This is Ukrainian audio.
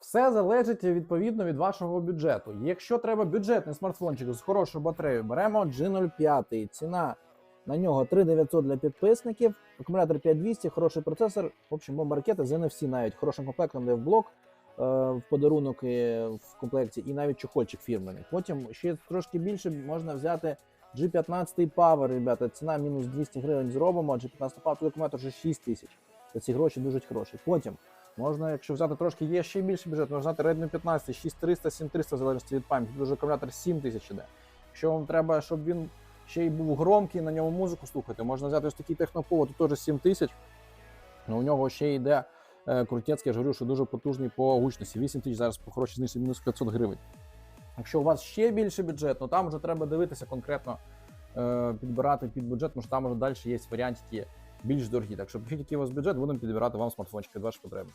Все залежить відповідно від вашого бюджету. Якщо треба бюджетний смартфончик з хорошою батареєю, беремо G05. Ціна на нього 3900 для підписників, акумулятор 5200, хороший процесор. В общем, бомба ракета з NFC навіть хорошим комплектом, де в блок е, в подарунок в комплекті, і навіть чохольчик фірменний. Потім ще трошки більше можна взяти G15 Power, ребята. Ціна мінус 200 гривень зробимо. G15 Power, тут акумулятор вже 6 тисяч. За ці гроші дуже хороші. Потім можна, якщо взяти трошки, є ще більший бюджет, можна взяти Redmi 15, 6300, 7300, в залежності від пам'яті. Тут вже акумулятор 7000 іде. Якщо вам треба, щоб він ще й був громкий, на ньому музику слухати, можна взяти ось такий техноповод, тут теж 7000. Ну, у нього ще йде е, крутецький, я ж говорю, що дуже потужний по гучності. 8 тисяч зараз по хорошій знижці мінус 500 гривень. Якщо у вас ще більше бюджет, ну там вже треба дивитися конкретно, е, підбирати під бюджет, тому що там вже далі є варіанти, більш дорогі. Так що пишіть, у вас бюджет, будемо підбирати вам смартфончики під ваші потреби.